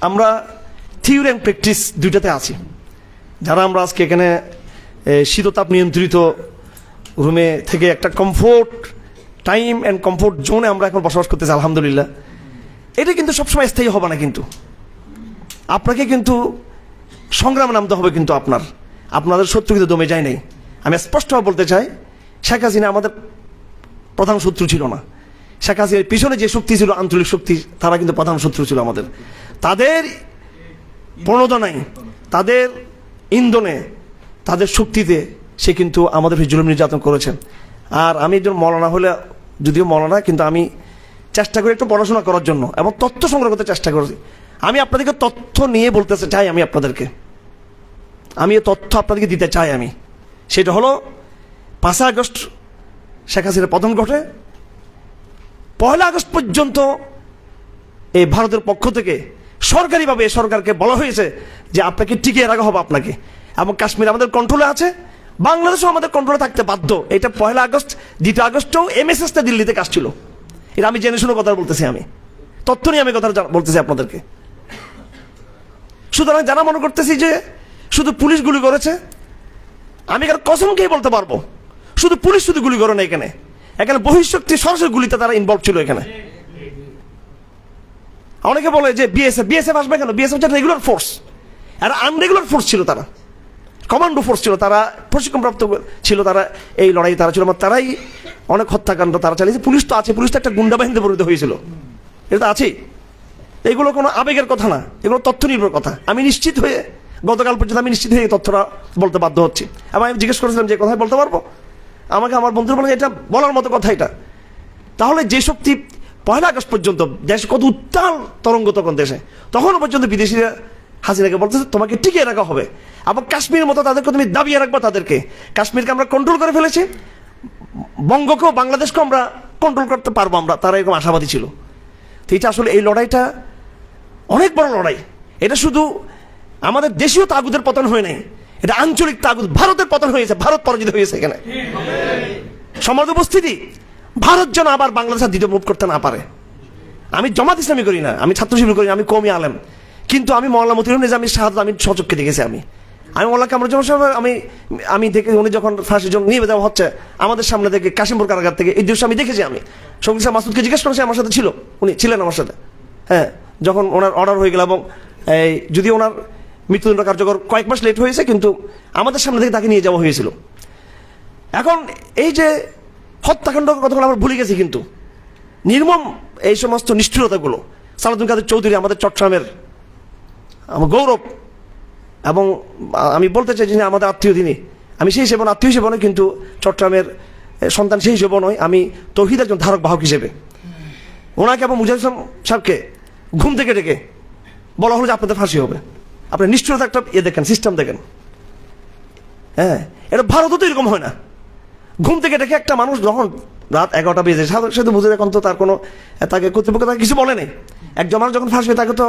আমরা theory and practice দুইটাতে আছি। যারা আমরা আজকে এখানে শীততাপ নিয়ন্ত্রিত রুমে থেকে একটা কমফোর্ট টাইম অ্যান্ড কমফোর্ট জোনে আমরা এখন বসবাস করতেছি, আলহামদুলিল্লাহ। এটা কিন্তু সবসময় স্থায়ী হবে না কিন্তু। আপনাকে কিন্তু সংগ্রামে নামতে হবে কিন্তু আপনার। আপনাদের শত্রু কিন্তু দমে যায় নাই। আমি স্পষ্টভাবে বলতে চাই, শেখ হাসিনা আমাদের প্রধান শত্রু ছিল না। শেখ হাসিনার পিছনে যে শক্তি ছিল, আঞ্চলিক শক্তি, তারা কিন্তু প্রধান শত্রু ছিল আমাদের। তাদের প্রণোদনায় তাদের ইন্ধনে, তাদের শক্তিতে সে কিন্তু আমাদের জুলুম নির্যাতন করেছে। আর আমি একজন মৌলানা হলে যদিও মলানা, কিন্তু আমি চেষ্টা করি একটু পড়াশোনা করার জন্য এবং তথ্য সংগ্রহ করতে চেষ্টা করেছি আমি আপনাদেরকে তথ্য নিয়ে বলতে চাই আমি আপনাদেরকে। আমি এই তথ্য আপনাদেরকে দিতে চাই আমি। সেটা হলো, পাঁচই আগস্ট শেখ হাসিনার পতন ঘটে। পয়লা আগস্ট পর্যন্ত এই ভারতের পক্ষ থেকে সরকারিভাবে সরকারকে বলা হয়েছে যে আপনাকে টিকিয়ে রাখা হবে আপনাকে। এবং কাশ্মীর আমাদের কন্ট্রোলে আছে, বাংলাদেশও আমাদের কন্ট্রোলে থাকতে বাধ্য। এটা পয়লা আগস্ট, দ্বিতীয় আগস্টও এমএসএসটা দিল্লিতে কাজ ছিল এটা আমি জেনে শুনে কথা বলতেছি আমি। তথ্য নিয়ে আমি কথা বলতেছি আপনাদেরকে। সুতরাং যারা মনে করতেছি যে শুধু পুলিশ গুলি করেছে, আমি এখানে কসম বলতে পারব। শুধু পুলিশ শুধু গুলি করে না এখানে। এখানে বহিঃশক্তি সরাসরি গুলিতে তারা ইনভলভ ছিল এখানে। অনেকে বলে যে বিএসএফ বিএসএফ আসবে কেন? বিএসএফ হচ্ছে রেগুলার ফোর্স আর আনরেগুলার ফোর্স ছিল তারা। কমান্ডো ফোর্স ছিল তারা, প্রশিক্ষণপ্রাপ্ত ছিল তারা, এই লড়াই তারা ছিল। এবং তারাই অনেক হত্যাকাণ্ড তারা চালিয়েছে। পুলিশ তো আছে, পুলিশ তো একটা গুন্ডা বাহিনীতে পরিণত হয়েছিল। এটা তো আছেই। এগুলো কোনো আবেগের কথা না। এগুলো তথ্য নির্ভর কথা। আমি নিশ্চিত হয়ে, গতকাল পর্যন্ত আমি নিশ্চিত হয়ে তথ্যটা বলতে বাধ্য হচ্ছি। এবং আমি জিজ্ঞেস করেছিলাম যে কথাই বলতে পারব? আমাকে আমার বন্ধুরা বলে এটা বলার মতো কথা এটা। তাহলে যে শক্তি পয়লা আগস্ট পর্যন্ত দেশ কত উত্তাল তরঙ্গ তখন দেশে। তখনও পর্যন্ত বিদেশিরা হাসিনাকে বলতেছে, তোমাকে টিকিয়ে রাখা হবে। আবার কাশ্মীরের মতো তাদেরকে তুমি দাবিয়ে রাখব তাদেরকে। কাশ্মীরকে আমরা কন্ট্রোল করে ফেলেছি। বঙ্গকেও, বাংলাদেশকেও আমরা কন্ট্রোল করতে পারব আমরা। তারা এরকম আশাবাদী ছিল। তো এটা আসলে এই লড়াইটা অনেক বড় লড়াই। এটা শুধু আমাদের দেশীয় তাগুদের পতন হয় নাই। এটা আঞ্চলিক তাগুদ ভারতের পতন হয়েছে। ভারত পরাজিত হয়েছে এখানে। সমাজ উপস্থিতি ভারত যেন আবার বাংলাদেশের দ্বিতীয় মুভ করতে না পারে। আমি জমাত ইসলামী করি না, আমি ছাত্র শিবির করি না, আমি কমি আলেম। কিন্তু আমি মহল্লা মতিউর নিজামী শাহাদ আমি সচক্ষে দেখেছি আমি। আমি মোল্লা কামরুজ্জামান সাহেব আমি আমি দেখে উনি যখন ফাঁসির জন্য নিয়ে দেওয়া হচ্ছে, আমাদের সামনে থেকে কাশিমপুর কারাগার থেকে এই দৃশ্য আমি দেখেছি আমি। সঙ্গী সাহেব মাসুদকে জিজ্ঞেস করেছি আমার সাথে ছিল, উনি ছিলেন আমার সাথে। হ্যাঁ যখন ওনার অর্ডার হয়ে গেল এবং এই, যদি ওনার মৃত্যুদণ্ড কার্যকর কয়েক মাস লেট হয়েছে, কিন্তু আমাদের সামনে থেকে তাকে নিয়ে যাওয়া হয়েছিল। এখন এই যে হত্যাকাণ্ড কথাগুলো আমরা ভুলে গেছি কিন্তু। নির্মম এই সমস্ত নিষ্ঠুরতাগুলো। সালাদুল কাদের চৌধুরী আমাদের চট্টগ্রামের আমার গৌরব। এবং আমি বলতে চাই যে আমাদের আত্মীয় তিনি। আমি সেই হিসেবে আত্মীয় হিসেবে নয়, কিন্তু চট্টগ্রামের সন্তান সেই হিসেবে নয়। আমি তৌহিদ একজন ধারক বাহক হিসেবে। ওনাকে এবং মুজাহিদ ইসলাম সাহেবকে ঘুম থেকে ডেকে বলা হলো যে আপনাদের ফাঁসি হবে। আপনি নিষ্ঠুরতা একটা ইয়ে দেখেন সিস্টেম দেখেন। হ্যাঁ এটা ভারতও তো এরকম হয় না। ঘুম থেকে ডেকে একটা মানুষ যখন রাত এগারোটা বেজে সাথে সাথে বুঝে এখন তো তার কোনো তাকে কর্তৃপক্ষ তাকে কিছু বলে নেই। একজন মানুষ যখন ফাঁসবে, তাকে তো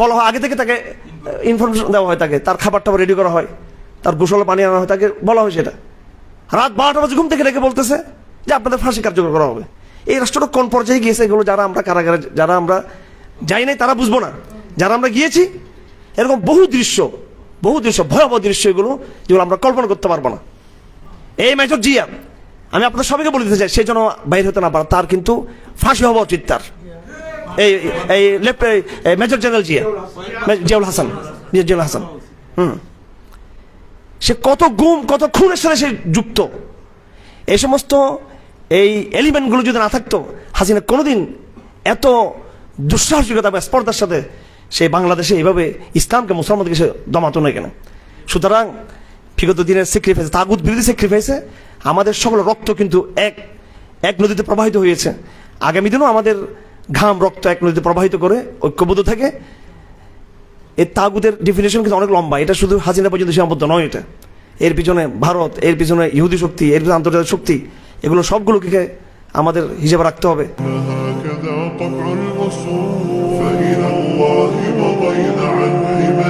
বলা হয়, আগে থেকে তাকে ইনফরমেশন দেওয়া হয় তাকে, তার খাবার টাবার রেডি করা হয়, তার গোসল পানি আনা হয়, তাকে বলা হয় সেটা। রাত বারোটা বাজে ঘুম থেকে ডেকে বলতেছে যে আপনাদের ফাঁসি কার্যকর করা হবে। এই রাষ্ট্রটা কোন পর্যায়ে গিয়েছে, এগুলো যারা আমরা কারাগারে, যারা আমরা যাই নাই, তারা বুঝব না। যারা আমরা গিয়েছি, এরকম বহু দৃশ্য বহু দৃশ্য, ভয়াবহ দৃশ্য এগুলো, যেগুলো আমরা কল্পনা করতে পারব না। এই মেজর জিয়া আমি আপনাদের সবাইকে বলে দিতে চাই, সে যেন বাইরে হতে না পারে, তার কিন্তু ফাঁসি হওয়া উচিত তার। এই এই মেজর জেনারেল জিয়া। জিয়াউল হাসান জিয়াউল হাসান। হুম। সে কত গুম, কত খুনের সাথে সে যুক্ত। এই সমস্ত এই এলিমেন্টগুলো যদি না থাকতো, হাসিনা কোনোদিন এত দুঃসাহসিকতা বা স্পর্ধার সাথে সে বাংলাদেশে এইভাবে ইসলামকে মুসলমানকে সে দমাতো না কেন? সুতরাং বিগত দিনের স্যাক্রিফাইস তাগুদ বিরোধী স্যাক্রিফাইসে আমাদের সকল রক্ত কিন্তু এক এক নদীতে প্রবাহিত হয়েছে আগামী দিনও আমাদের ঘাম রক্ত এক নদীতে প্রবাহিত করে ঐক্যবদ্ধ থাকে এই তাগুদের ডেফিনেশন কিন্তু অনেক লম্বা এটা শুধু হাসিনা পর্যন্ত সীমাবদ্ধ নয় এটা এর পিছনে ভারত এর পিছনে ইহুদি শক্তি এর পিছনে আন্তর্জাতিক শক্তি এগুলো সবগুলোকে আমাদের হিসেবে রাখতে হবে هكذا طبع الأصول فإلى الله مضينا عن حمى